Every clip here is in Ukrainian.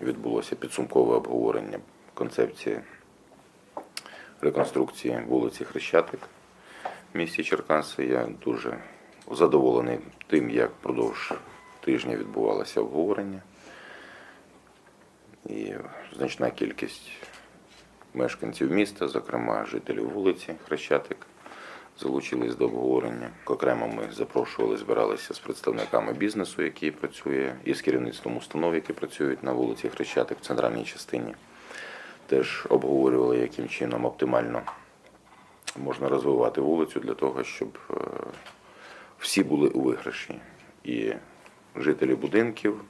відбулося підсумкове обговорення концепції реконструкції вулиці Хрещатик в місті Черкаси. Я дуже задоволений тим, як впродовж тижня відбувалося обговорення. І значна кількість мешканців міста, зокрема жителів вулиці Хрещатик, залучились до обговорення. Окремо ми запрошували, збиралися з представниками бізнесу, який працює, і з керівництвом установ, які працюють на вулиці Хрещатик в центральній частині. Теж обговорювали, яким чином оптимально можна розвивати вулицю для того, щоб е, всі були у виграші. І жителі будинків,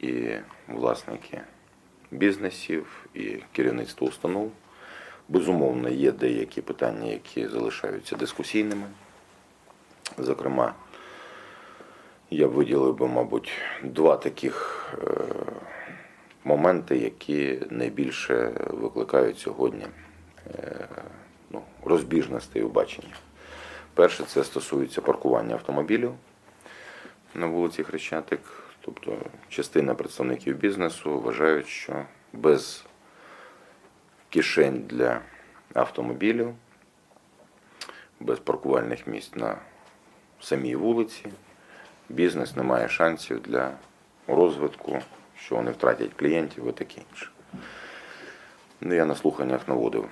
і власники бізнесів, і керівництво установ. Безумовно, є деякі питання, які залишаються дискусійними. Зокрема, я б виділив би, мабуть, два таких е, моменти, які найбільше викликають сьогодні е, ну, розбіжностей у баченні. Перше, це стосується паркування автомобілів на вулиці Хрещатик. Тобто частина представників бізнесу вважають, що без кишень для автомобілів, без паркувальних місць на самій вулиці, бізнес не має шансів для розвитку, що вони втратять клієнтів і таке інше. Ну, я на слуханнях наводив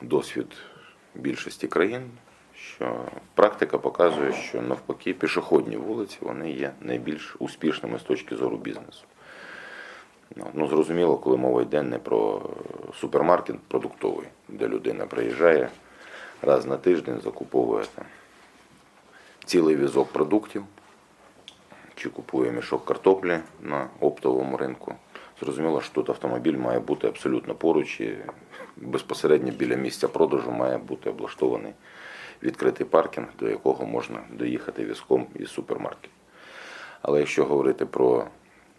досвід більшості країн, що практика показує, що навпаки пішохідні вулиці вони є найбільш успішними з точки зору бізнесу. Ну, Ну, зрозуміло, коли мова йде не про супермаркет продуктовий, де людина приїжджає раз на тиждень, закуповує там цілий візок продуктів, чи купує мішок картоплі на оптовому ринку. Зрозуміло, що тут автомобіль має бути абсолютно поруч і безпосередньо біля місця продажу має бути облаштований відкритий паркінг, до якого можна доїхати візком із супермаркету. Але якщо говорити про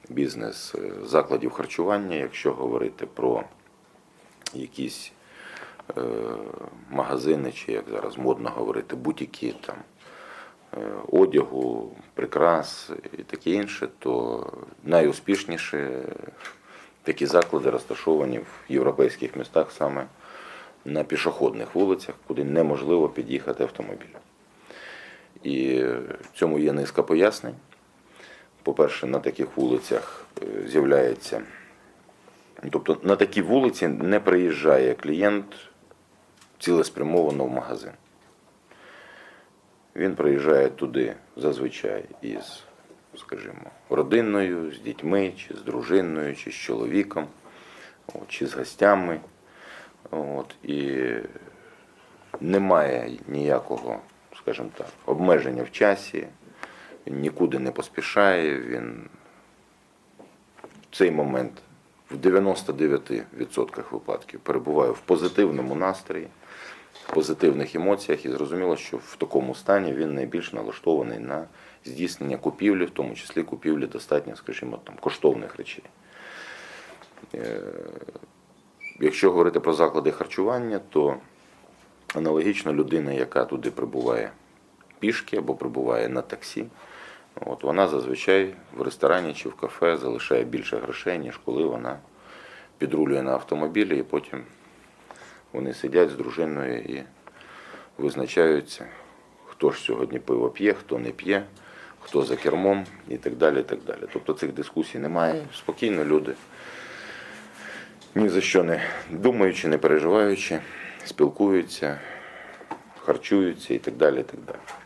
бізнес е, закладів харчування, якщо говорити про якісь е, магазини, чи як зараз модно говорити, бутіки там е, одягу, прикрас і таке інше, то найуспішніші такі заклади розташовані в європейських містах саме на пішохідних вулицях, куди неможливо під'їхати автомобілем. І в цьому є низка пояснень. По-перше, на таких вулицях е, з'являється, тобто на такі вулиці не приїжджає клієнт цілеспрямовано в магазин. Він приїжджає туди зазвичай із, скажімо, родиною, з дітьми, чи з дружиною, чи з чоловіком, чи з гостями. От, і немає ніякого, скажімо так, обмеження в часі, він нікуди не поспішає, він в цей момент в 99% випадків перебуває в позитивному настрої, в позитивних емоціях, і зрозуміло, що в такому стані він найбільш налаштований на здійснення купівлі, в тому числі купівлі достатньо, скажімо, там, коштовних речей. Е, Якщо говорити про заклади харчування, то аналогічно людина, яка туди прибуває пішки або прибуває на таксі, от вона зазвичай в ресторані чи в кафе залишає більше грошей, ніж коли вона підрулює на автомобілі, і потім вони сидять з дружиною і визначаються, хто ж сьогодні пиво п'є, хто не п'є, хто за кермом і так далі. і так далі. Тобто цих дискусій немає. Спокійно люди ні за що не думаючи, не переживаючи, спілкуються, харчуються і так далі. І так далі.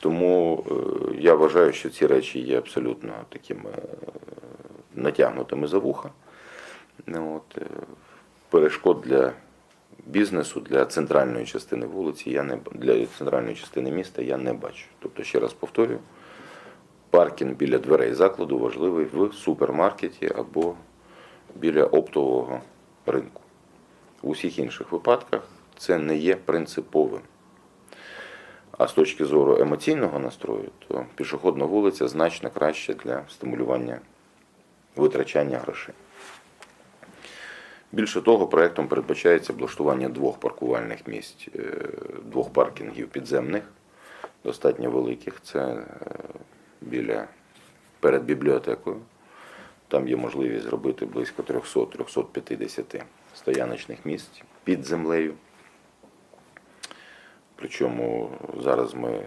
Тому е, я вважаю, що ці речі є абсолютно такими е, натягнутими за вуха. Ну, От, е, перешкод для бізнесу, для центральної частини вулиці, я не для центральної частини міста я не бачу. Тобто, ще раз повторюю, паркінг біля дверей закладу важливий в супермаркеті або біля оптового ринку. В усіх інших випадках це не є принциповим. А з точки зору емоційного настрою, то пішохідна вулиця значно краще для стимулювання витрачання грошей. Більше того, проектом передбачається облаштування двох паркувальних місць, е, двох паркінгів підземних, достатньо великих. Це е, біля перед бібліотекою. Там є можливість зробити близько 300-350 стояночних місць під землею. Причому зараз ми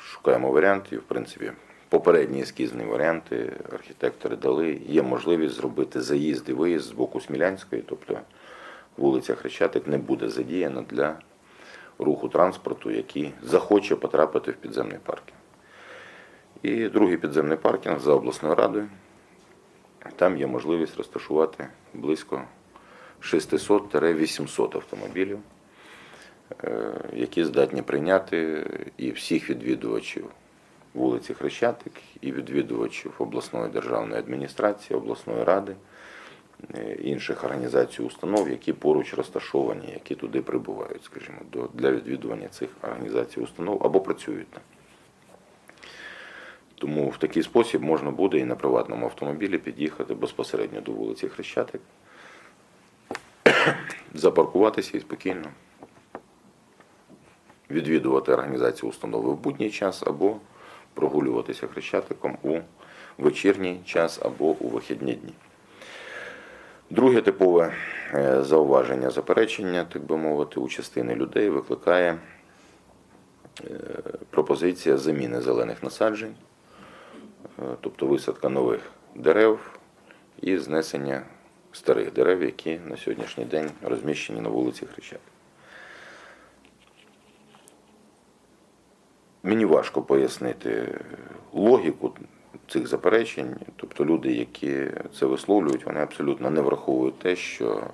шукаємо варіанти, і, в принципі, попередні ескізні варіанти архітектори дали. Є можливість зробити заїзд і виїзд з боку Смілянської, тобто вулиця Хрещатик не буде задіяна для руху транспорту, який захоче потрапити в підземний паркінг. І другий підземний паркінг за обласною радою. Там є можливість розташувати близько 600-800 автомобілів, які здатні прийняти і всіх відвідувачів вулиці Хрещатик, і відвідувачів обласної державної адміністрації, обласної ради, е, інших організацій, установ, які поруч розташовані, які туди прибувають, скажімо, для відвідування цих організацій, установ або працюють там. Тому в такий спосіб можна буде і на приватному автомобілі під'їхати безпосередньо до вулиці Хрещатик, запаркуватися і спокійно відвідувати організацію установи в будній час або прогулюватися Хрещатиком у вечірній час або у вихідні дні. Друге типове е, зауваження, заперечення, так би мовити, у частини людей викликає е, пропозиція заміни зелених насаджень, е, тобто висадка нових дерев і знесення старих дерев, які на сьогоднішній день розміщені на вулиці Хрещатик. Мені важко пояснити логіку цих заперечень. Тобто люди, які це висловлюють, вони абсолютно не враховують те, що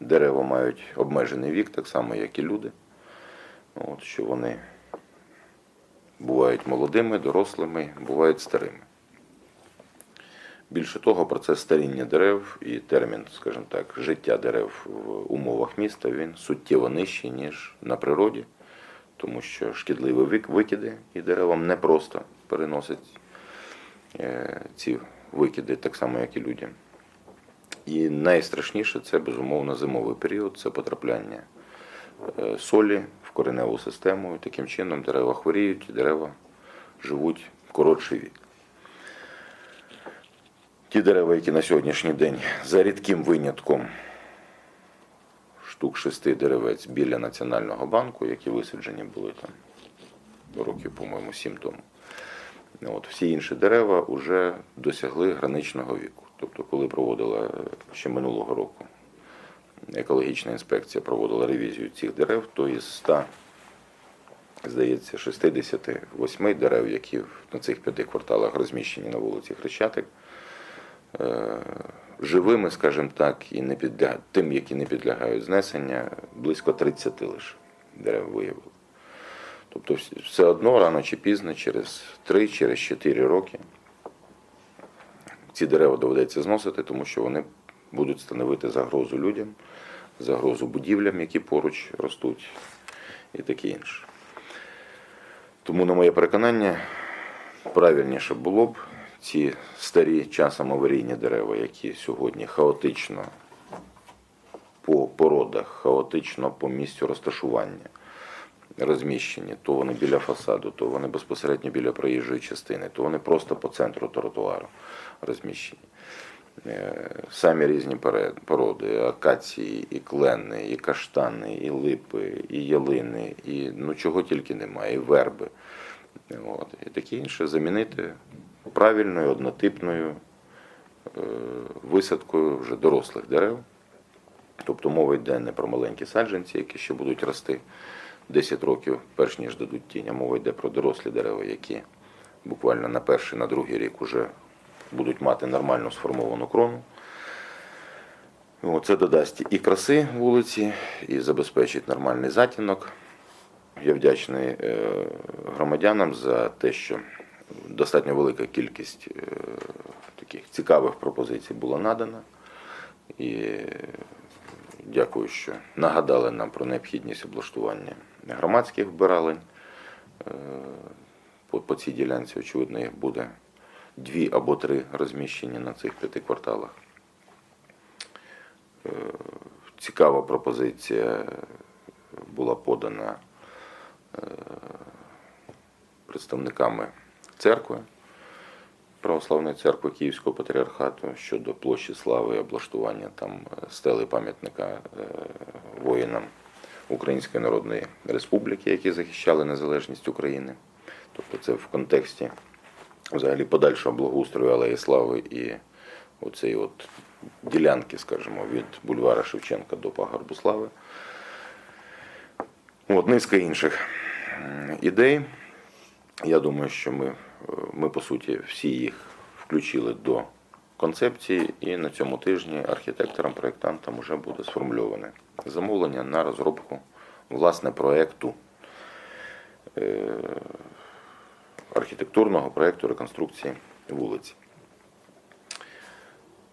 дерева мають обмежений вік, так само, як і люди. От, що вони бувають молодими, дорослими, бувають старими. Більше того, процес старіння дерев і термін, скажімо так, життя дерев в умовах міста він суттєво нижчий, ніж на природі, тому що шкідливі викиди і деревам не просто переносять е, ці викиди, так само, як і людям. І найстрашніше це, безумовно, зимовий період, це потрапляння е, солі в кореневу систему. І таким чином дерева хворіють, і дерева живуть коротший вік. Ті дерева, які на сьогоднішній день за рідким винятком штук шести деревець біля Національного банку, які висаджені були там років, по-моєму, сім тому. От, всі інші дерева вже досягли граничного віку. Тобто, коли проводила ще минулого року екологічна інспекція проводила ревізію цих дерев, то із 100, здається, 68 дерев, які на цих п'яти кварталах розміщені на вулиці Хрещатик, живими, скажімо так, і не підля... тим, які не підлягають знесення, близько 30 лише дерев виявили. Тобто все одно рано чи пізно, через 3, через 4 роки ці дерева доведеться зносити, тому що вони будуть становити загрозу людям, загрозу будівлям, які поруч ростуть, і таке інше. Тому, на моє переконання, правильніше було б ці старі часом аварійні дерева, які сьогодні хаотично по породах, хаотично по місцю розташування розміщені, то вони біля фасаду, то вони безпосередньо біля проїжджої частини, то вони просто по центру тротуару розміщені. Е, Самі різні породи, акації, і клени, і каштани, і липи, і ялини, і ну чого тільки немає, і верби. От, і таке інше замінити правильною, однотипною е, висадкою вже дорослих дерев. Тобто мова йде не про маленькі саджанці, які ще будуть рости 10 років, перш ніж дадуть тінь, а мова йде про дорослі дерева, які буквально на перший, на другий рік вже будуть мати нормально сформовану крону. Це додасть і краси вулиці, і забезпечить нормальний затінок. Я вдячний е, громадянам за те, що достатньо велика кількість е, таких цікавих пропозицій була надана. І дякую, що нагадали нам про необхідність облаштування громадських вбиралень. Е, По, цій ділянці, очевидно, їх буде дві або три розміщені на цих п'яти кварталах. Е, Цікава пропозиція була подана представниками церкви. Православної церкви Київського патріархату щодо площі слави і облаштування там е, стели пам'ятника е, воїнам Української Народної Республіки, які захищали незалежність України. Тобто це в контексті взагалі подальшого благоустрою Алеї Слави і оцеї от ділянки, скажімо, від бульвара Шевченка до Пагорбу Слави. От низка інших ідей. Я думаю, що ми, ми по суті всі їх включили до концепції, і на цьому тижні архітекторам, проєктантам вже буде сформульоване замовлення на розробку власне проєкту е, архітектурного проєкту реконструкції вулиці.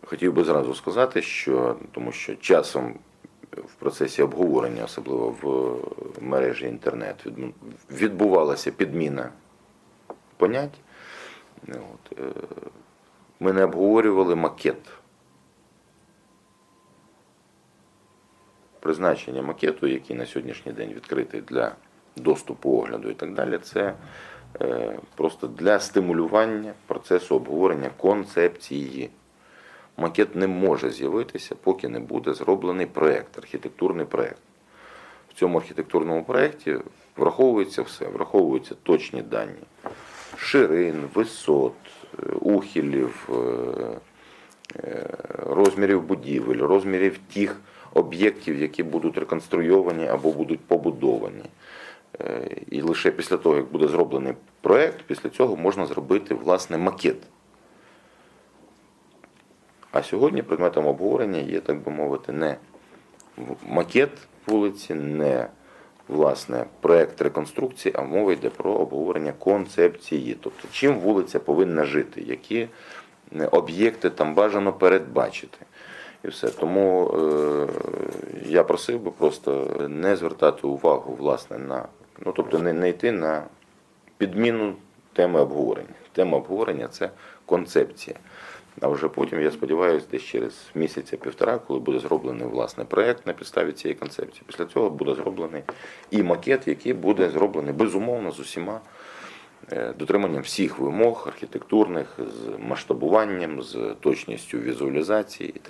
Хотів би зразу сказати, що тому що часом в процесі обговорення, особливо в мережі інтернет, відбувалася підміна понять. От, е, ми не обговорювали макет. Призначення макету, який на сьогоднішній день відкритий для доступу огляду і так далі, це е, просто для стимулювання процесу обговорення концепції. Макет не може з'явитися, поки не буде зроблений проєкт, архітектурний проєкт. В цьому архітектурному проєкті враховується все, враховуються точні дані ширин, висот, е, ухилів, е, е, розмірів будівель, розмірів тих об'єктів, які будуть реконструйовані або будуть побудовані. І лише після того, як буде зроблений проєкт, після цього можна зробити власне макет. А сьогодні предметом обговорення є, так би мовити, не макет вулиці, не власне проект реконструкції, а мова йде про обговорення концепції. Тобто, чим вулиця повинна жити, які е, об'єкти там бажано передбачити. І все. Тому е, я просив би просто не звертати увагу власне на, ну тобто не, не йти на підміну теми обговорення. Тема обговорення це концепція. А вже потім, я сподіваюся, десь через місяця-півтора, коли буде зроблений власне проєкт на підставі цієї концепції. Після цього буде зроблений і макет, який буде зроблений безумовно з усіма е, дотриманням всіх вимог архітектурних, з масштабуванням, з точністю візуалізації і так.